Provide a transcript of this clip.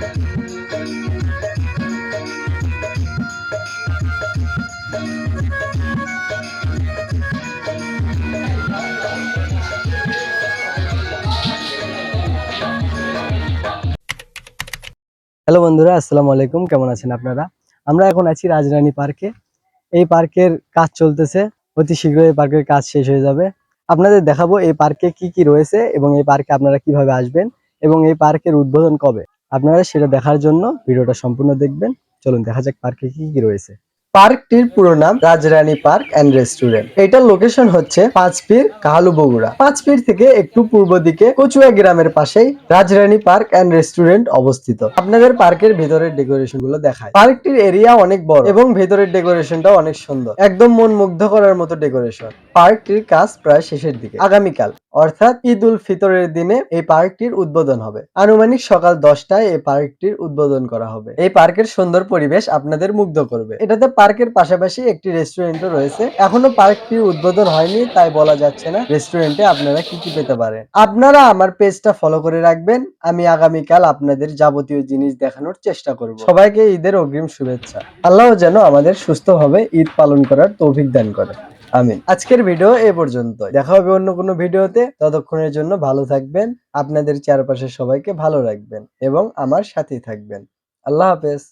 Hello বন্ধুরা, আসসালামু আলাইকুম। কেমন আছেন আপনারা? আমরা এখন আছি রাজরানী পার্কে। এই পার্কের কাজ চলতেছে। অতি শীঘ্রই এই পার্কের কাজ শেষ হয়ে যাবে। আপনাদের দেখাবো এই পার্কে কি কি রয়েছে এবং এই পার্কে আপনারা কীভাবে আসবেন এবং এই পার্কের উদ্বোধন কবে। আপনারা সেটা দেখার জন্য ভিডিওটা সম্পূর্ণ দেখবেন। চলুন দেখা যাক পার্কে কি কি রয়েছে। পার্কটির পুরো নাম রাজরানী পার্ক এন্ড রেস্টুরেন্ট। এটার লোকেশন হচ্ছে পাঁচপীর কাহালু বগুড়া। পাঁচপীর থেকে একটু পূর্ব দিকে কচুয়া গ্রামের পাশেই রাজরানী পার্ক এন্ড রেস্টুরেন্ট অবস্থিত। আপনাদের পার্কের ভেতরের ডেকোরেশনগুলো দেখায় পার্কটির এরিয়া অনেক বড় এবং ভেতরের ডেকোরেশনটাও অনেক সুন্দর। একদম মন মুগ্ধ করার মতো ডেকোরেশন। পার্কটির কাজ প্রায় শেষের দিকে। আগামীকাল, অর্থাৎ ঈদ উল ফিতরের দিনে এই পার্কটির উদ্বোধন হবে। আনুমানিক সকাল দশটায় এই পার্কটির উদ্বোধন করা হবে। এই পার্কের সুন্দর পরিবেশ আপনাদের মুগ্ধ করবে। এটাতে পার্কের পাশাপাশি একটি রেস্টুরেন্টও রয়েছে। এখনও পার্কটির উদ্বোধন হয়নি, তাই বলা যাচ্ছে না রেস্টুরেন্টে আপনারা কি কি পেতে পারেন। আপনারা আমার পেজটা ফলো করে রাখবেন। আমি আগামীকাল আপনাদের যাবতীয় জিনিস দেখানোর চেষ্টা করব। সবাইকে ঈদের অগ্রিম শুভেচ্ছা। আল্লাহ যেন আমাদের সুস্থভাবে ঈদ পালন করার তৌফিক দান করে। আমিন। আজকের ভিডিও এ পর্যন্ত দেখা হবে অন্য কোনো ভিডিওতে। ততক্ষণের জন্য ভালো থাকবেন। আপনাদের চারপাশের সবাইকে ভালো রাখবেন এবং আমার সাথেই থাকবেন। আল্লাহ হাফেজ।